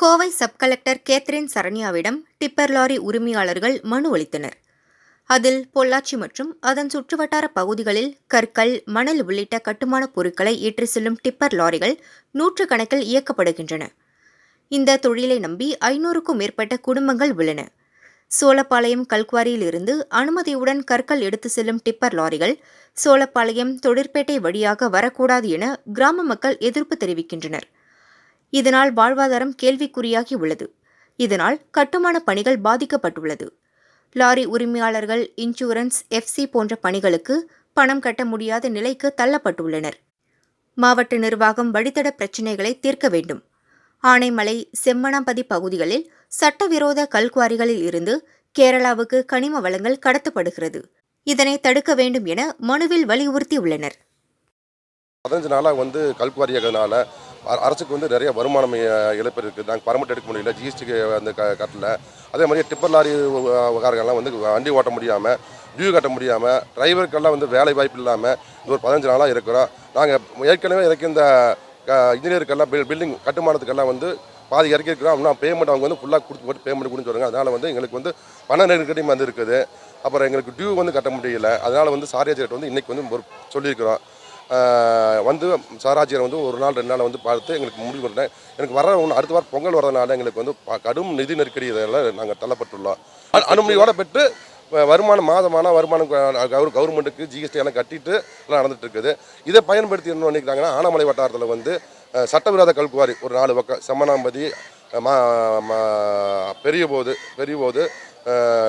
Kovai sub collector Catherine சரண்யாவிடம் tipper lorry உரிமையாளர்கள் மனு அளித்தனர். அதில் பொள்ளாச்சி மற்றும் அதன் சுற்றுவட்டார பகுதிகளில் கற்கள் மணல் உள்ளிட்ட கட்டுமானப் பொருட்களை ஏற்றிச் செல்லும் டிப்பர் லாரிகள் நூற்றுக்கணக்கில் இயக்கப்படுகின்றன. இந்த தொழிலை நம்பி ஐநூறுக்கும் மேற்பட்ட குடும்பங்கள் உள்ளன. சோழப்பாளையம் கல்குவாரியிலிருந்து அனுமதியுடன் கற்கள் எடுத்து செல்லும் டிப்பர் லாரிகள் சோழப்பாளையம் தொழிற்பேட்டை வழியாக வரக்கூடாது என கிராம மக்கள் எதிர்ப்பு தெரிவிக்கின்றனர். இதனால் வாழ்வாதாரம் கேள்விக்குறியாகி உள்ளது. இதனால் கட்டுமான பணிகள் பாதிக்கப்பட்டுள்ளது. லாரி உரிமையாளர்கள் இன்சூரன்ஸ் எஃப்சி போன்ற பணிகளுக்கு பணம் கட்ட முடியாத நிலைக்கு தள்ளப்பட்டுள்ளனர். மாவட்ட நிர்வாகம் வழித்தட பிரச்சினைகளை தீர்க்க வேண்டும். ஆனைமலை செம்மணாம்பதி பகுதிகளில் சட்டவிரோத கல்குவாரிகளில் இருந்து கேரளாவுக்கு கனிம வளங்கள் கடத்தப்படுகிறது. இதனை தடுக்க வேண்டும் என மனுவில் வலியுறுத்தியுள்ளனர். பதினஞ்சு நாளாக வந்து கல்குவாரி அரசுக்கு வந்து நிறைய வருமானம் இழப்பு இருக்குது. நாங்கள் பர்மிட் எடுக்க முடியல. ஜிஎஸ்டிக்கு வந்து க கட்டல. அதே மாதிரி டிப்பர் லாரி காரங்கெல்லாம் வந்து வண்டி ஓட்ட முடியாமல் டியூ கட்ட முடியாமல் டிரைவருக்கெல்லாம் வந்து வேலை வாய்ப்பு இல்லாமல் ஒரு பதினஞ்சு நாளாக இருக்கிறோம். நாங்கள் ஏற்கனவே இறக்கி இந்த இன்ஜினியருக்கெல்லாம் பில் பில்டிங் கட்டுமானத்துக்கெல்லாம் வந்து பாதி இறக்கிருக்கிறோம் இன்னும் பேமெண்ட் அவங்க வந்து ஃபுல்லாக கொடுத்து போட்டு பேமெண்ட் கொடுத்து வருங்க அதனால் வந்து எங்களுக்கு வந்து பண நெருக்கடியும் வந்து இருக்குது. அப்புறம் எங்களுக்கு டியூ வந்து கட்ட முடியல. அதனால் வந்து சாரியாஜ் ரேட் வந்து இன்றைக்கி வந்து ஒரு சொல்லியிருக்கிறோம். வந்து சாராஜியர் வந்து ஒரு நாள் ரெண்டு நாள் வந்து பார்த்து எங்களுக்கு முடிவு பண்ணேன் எனக்கு வர ஒன்று அடுத்த வாரம் பொங்கல் வரதுனால எங்களுக்கு வந்து கடும் நிதி நெருக்கடி இதில் நாங்கள் தள்ளப்பட்டுள்ளோம். அனுமதியோட பெற்று வருமானம் மாதமான வருமானம் கவர் கவர்மெண்ட்டுக்கு ஜிஎஸ்டி எல்லாம் கட்டிட்டு எல்லாம் நடந்துட்டு இருக்குது. இதை பயன்படுத்தி என்ன பண்ணிக்கிறாங்கன்னா ஆனமலை வட்டாரத்தில் வந்து சட்டவிரோத கல்குவாரி. ஒரு நாலு பக்கம் செம்மனாம்பதி பெரிய மா மா- பெரியபோது பெரியபோது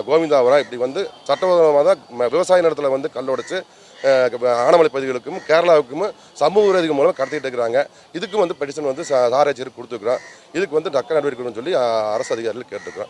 கோவிந்தாபுரம் இப்படி வந்து சட்டவிரோதமாக தான் விவசாய நிலத்தில் வந்து கல் உடைச்சு ஆனமலை பகுதிகளுக்கும் கேரளாவுக்கும் சமூக விரோதிகள் மூலம் கடத்திட்டு இருக்கிறாங்க. இதுக்கும் வந்து பெட்டிஷன் வந்து சாராட்சியருக்கு கொடுத்துருக்குறோம். இதுக்கு வந்து டக்க நடவடிக்கை சொல்லி அரசு அதிகாரிகள் கேட்டுருக்குறோம்.